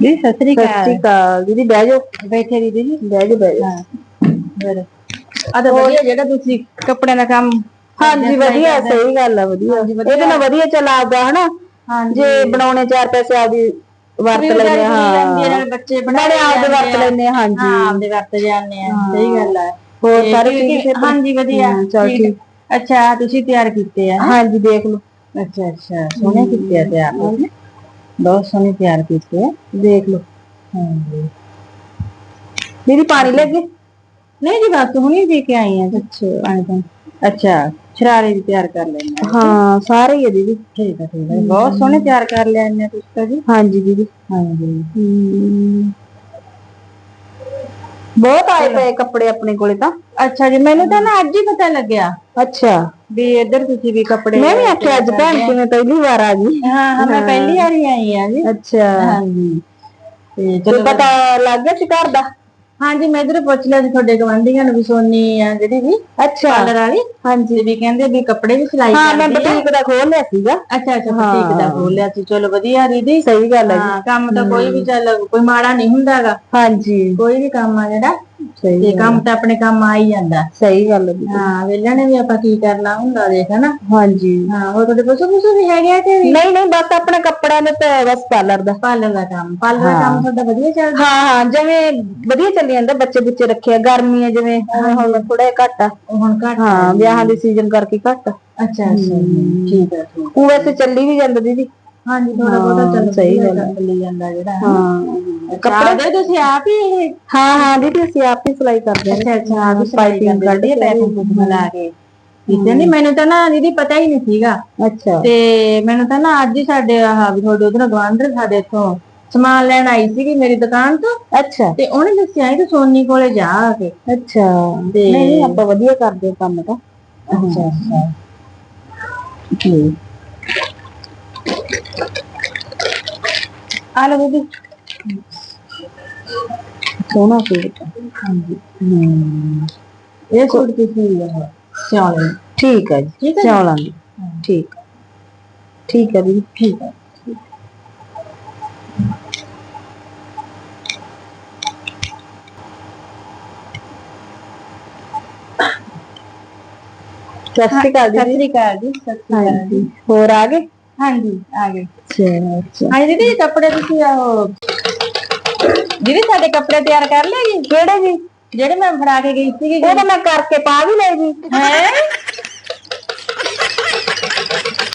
ਜੀ ਸਤਿ ਸ੍ਰੀ ਸਤਿ ਸ਼੍ਰੀ ਅਕਾਲ। ਦੀਦੀ ਬਹਿ ਜਾਓ। ਬੈਠੇ ਦੀ ਜੀ ਬਹਿ ਜਾਓ ਬਹਿ ਜਾਓ। ਫਿਰ ਆ ਤਾਂ ਵਧੀਆ ਜਿਹੜਾ ਤੁਸੀਂ ਕੱਪੜਿਆਂ ਦਾ ਕੰਮ ਹਾਂਜੀ ਵਧੀਆ ਸਹੀ ਗੱਲ ਆ ਵਧੀਆ। ਇਹਦੇ ਨਾਲ ਵਧੀਆ ਚੱਲ ਆਪਦਾ ਹਨਾ? ਹਾਂਜੀ। ਜੇ ਬਣਾਉਣੇ ਚਾਰ ਪੈਸੇ ਆਪਦੀ ਵਰਤ ਲੈਣੇ ਹਾਂ। ਹਾਂ ਬੱਚੇ ਬਣਾ ਨਾਲੇ ਆਪਦੇ ਵਰਤ ਲੈਣੇ ਹਾਂਜੀ। ਹਾਂ ਆਪਦੇ ਵਰਤ ਜਾਂਦੇ ਆ। ਸਹੀ ਗੱਲ ਹੈ ਹੋਰ ਤੇ ਸਾਰੇ ਠੀਕ ਫਿਰ? ਹਾਂਜੀ ਵਧੀਆ। ਹਾਂ, ਚੱਲ ਠੀਕ। ਅੱਛਾ ਤੁਸੀਂ ਤਿਆਰ ਕੀਤੇ ਆ ਹਾਂਜੀ ਦੇਖ ਲਓ। ਅੱਛਾ ਅੱਛਾ। ਸੋਹਣੇ ਕੀਤੇ ਆ ਤਿਆਰ। ਤੁਸੀਂ ਬਹੁਤ ਸੋਹਣੇ ਤਿਆਰ ਕੀਤੇ ਆ ਦੇਖ ਲਓ ਹਾਂਜੀ ਦੀਦੀ ਪਾਣੀ ਲੈ ਗਏ ਨਹੀਂ ਜੀ ਬਸ ਹੁਣੀ ਦੇ ਕੇ ਆਈ ਆ ਅੱਛਾ ਪਾਣੀ ਤਾਂ ਅੱਛਾ ਸ਼ਰਾਰੇ ਵੀ ਤਿਆਰ ਕਰ ਲੈਣੇ ਹਾਂ ਸਾਰੇ ਹੀ ਆ ਦੀਦੀ ਠੀਕ ਹੈ ਠੀਕ ਹੈ ਬਹੁਤ ਸੋਹਣੇ ਤਿਆਰ ਕਰ ਲਿਆ ਇਹਨੇ ਤੁਸੀਂ ਤਾਂ ਜੀ ਹਾਂਜੀ ਦੀਦੀ ਹਾਂਜੀ ਹਮ। ਬਹੁਤ ਆਏ ਪਏ ਕੱਪੜੇ ਆਪਣੇ ਕੋਲੇ ਤਾਂ ਅੱਛਾ ਜੀ ਮੈਨੂੰ ਤਾਂ ਨਾ ਅੱਜ ਹੀ ਪਤਾ ਲੱਗਿਆ ਅੱਛਾ ਵੀ ਇੱਧਰ ਤੁਸੀਂ ਵੀ ਕੱਪੜੇ ਮੈਂ ਵੀ ਆਖਿਆ ਅੱਜ ਭੈਣ ਜੀ ਮੈਂ ਪਹਿਲੀ ਵਾਰ ਆ ਗਈ। ਹਾਂ ਹਾਂ ਮੈਂ ਪਹਿਲੀ ਵਾਰੀ ਆਈ ਆ ਜੀ। ਅੱਛਾ। ਹਾਂਜੀ। ਤੇ ਚਲੋ ਪਤਾ ਲੱਗ ਗਿਆ ਸੀ ਘਰ ਦਾ? ਹਾਂਜੀ ਮੈਂ ਇਧਰ ਪੁੱਛ ਲਿਆ ਸੀ ਤੁਹਾਡੇ ਗਵਾਂਢੀਆਂ ਨੂੰ ਵੀ ਸੋਨੀ ਆ ਜਿਹੜੀ ਵੀ ਅੱਛਾ। ਪਾਰਲਰ ਵਾਲੀ। ਹਾਂਜੀ। ਵੀ ਕਹਿੰਦੇ ਵੀ ਕੱਪੜੇ ਵੀ ਸਿਲਾਈ ਹਾਂ ਮੈਂ ਕਰਦੀ ਬੁਟੀਕ ਦਾ ਖੋਲ ਲਿਆ ਸੀਗਾ। ਅੱਛਾ ਅੱਛਾ ਬੁਟੀਕ ਦਾ ਖੋਲਿਆ ਸੀ। ਚਲੋ ਵਧੀਆ ਦੀਦੀ। ਸਹੀ ਗੱਲ ਹੈ ਜੀ। ਹਾਂ ਕੰਮ ਤਾਂ ਕੋਈ ਵੀ ਚੱਲ ਕੋਈ ਮਾੜਾ ਨਹੀਂ ਹੁੰਦਾਗਾ। ਹਾਂਜੀ। ਕੋਈ ਵੀ ਕੰਮ ਆ ਜਿਹੜਾ। ਸਹੀ ਤੇ ਕੰਮ ਤਾਂ ਆਪਣੇ ਕੰਮ ਆ ਹੀ ਜਾਂਦਾ। ਸਹੀ ਗੱਲ ਹੈ ਹਾਂ ਵੇਲਿਆਂ ਨੇ ਵੀ ਆਪਾਂ ਕੀ ਕਰਨਾ ਹੁੰਦਾ ਦੇਖ ਹਨਾ? ਹਾਂਜੀ। ਹਾਂ ਹੋਰ ਤੁਹਾਡੇ ਪਸ਼ੂ ਪਸ਼ੂ ਵੀ ਹੈਗੇ ਆ ਕਿ ਨਹੀਂ? ਨਹੀਂ ਬਸ ਆਪਣੇ ਕੱਪੜਿਆਂ ਦੇ ਤੇ ਬਸ ਪਾਰਲਰ ਦਾ। ਪਾਰਲਰ ਦਾ ਕੰਮ। ਪਾਰਲਰ ਦਾ ਕੰਮ ਤੁਹਾਡਾ ਵਧੀਆ ਚੱਲਦਾ? ਹਾਂ ਹਾਂ ਜਿਵੇਂ ਵਧੀਆ ਚੱਲੀ ਜਾਂਦਾ ਬੱਚੇ ਬੁੱਚੇ ਰੱਖੇ ਆ ਗਰਮੀ ਹੈ ਜਿਵੇਂ ਹੁਣ ਥੋੜਾ ਜਿਹਾ ਘੱਟ ਆ। ਹੁਣ ਘੱਟ ਹਾਂ ਵਿਆਹਾਂ ਦੇ ਸੀਜ਼ਨ ਕਰਕੇ ਘੱਟ ਆ। ਅੱਛਾ ਅੱਛਾ ਠੀਕ ਹੈ ਠੀਕ ਉਹ ਵੈਸੇ ਚੱਲੀ ਵੀ ਜਾਂਦਾ ਦੀਦੀ। ਹਾਂਜੀ ਥੋੜਾ ਬਹੁਤਾ ਚੱਲ ਸਹੀ ਗੱਲ। ਚੱਲੀ ਜਾਂਦਾ ਜਿਹੜਾ ਹਾਂ। ਕੱਪੜੇ ਦੇ ਤੁਸੀਂ ਆਪ ਹੀ ਇਹ? ਹਾਂ ਹਾਂ ਦੀਦੀ ਅਸੀਂ ਆਪ ਹੀ ਸਿਲਾਈ ਕਰਦੇ ਹਾਂ। ਅੱਛਾ ਅੱਛਾ ਆਪ ਹੀ ਪਾਈਪਿੰਗ ਕਰਦੇ ਕੱਢ ਪੈਕਿੰਗ ਪੁਕਿੰਗ ਲਾ ਕੇ। ਠੀਕ ਹੈ ਨਹੀਂ ਮੈਨੂੰ ਤਾਂ ਨਾ ਦੀਦੀ ਪਤਾ ਹੀ ਨਹੀਂ ਸੀਗਾ। ਅੱਛਾ। ਤੇ ਮੈਨੂੰ ਤਾਂ ਨਾ ਅੱਜ ਹੀ ਸਾਡੇ ਆਹ ਵੀ ਤੁਹਾਡੇ ਉਧਰ ਗਵਾਂਢਰ ਸਾਡੇ ਇੱਥੋਂ ਸਮਾਨ ਲੈਣ ਆਈ ਸੀਗੀ ਮੇਰੀ ਦੁਕਾਨ ਤੋਂ। ਅੱਛਾ। ਤੇ ਉਹਨੇ ਦੱਸਿਆ ਕਿ ਸੋਨੀ ਕੋਲੇ ਜਾ ਆ ਕੇ। ਅੱਛਾ। ਤੇ- ਨਹੀਂ ਆਪਾਂ ਵਧੀਆ ਕਰਦੇ ਕੰਮ ਤਾਂ। ਅੱਛਾ ਅੱਛਾ। ਜੀ ਆ ਲਓ ਦੀਦੀ ਸੋਹਣਾ ਸੂਟ ਹਾਂਜੀ ਹਮ ਇਹ ਸੂਟ ਤੁਸੀਂ ਉਹ ਸਿਆਲੇ ਠੀਕ ਹੈ ਜੀ ਠੀਕ ਹੈ ਜੀ। ਸਿਆਲਾਂਗੇ ਠੀਕ ਠੀਕ ਹੈ ਦੀਦੀ ਠੀਕ ਹੈ ਸਤਿ ਸ਼੍ਰੀ ਅਕਾਲ ਸਤਿ ਦੀਦੀ ਸ੍ਰੀ ਅਕਾਲ ਜੀ ਸਤਿ ਸ੍ਰੀ ਅਕਾਲ ਹਾਂਜੀ ਹੋਰ ਆ ਗਏ ਹਾਂਜੀ ਆ ਗਏ। ਅੱਛਾ ਅੱਛਾ। ਹਾਂਜੀ ਦੀਦੀ ਕੱਪੜੇ ਤੁਸੀਂ ਉਹ ਦੀਦੀ ਸਾਡੇ ਕੱਪੜੇ ਤਿਆਰ ਕਰ ਲਏ ਜੀ? ਕਿਹੜੇ ਜੀ? ਜਿਹੜੇ ਮੈਂ ਫੜਾ ਕੇ ਗਈ ਸੀਗੀ ਉਹ ਤਾਂ ਮੈਂ ਕਰਕੇ ਪਾ ਵੀ ਲਏ ਜੀ। ਹੈ?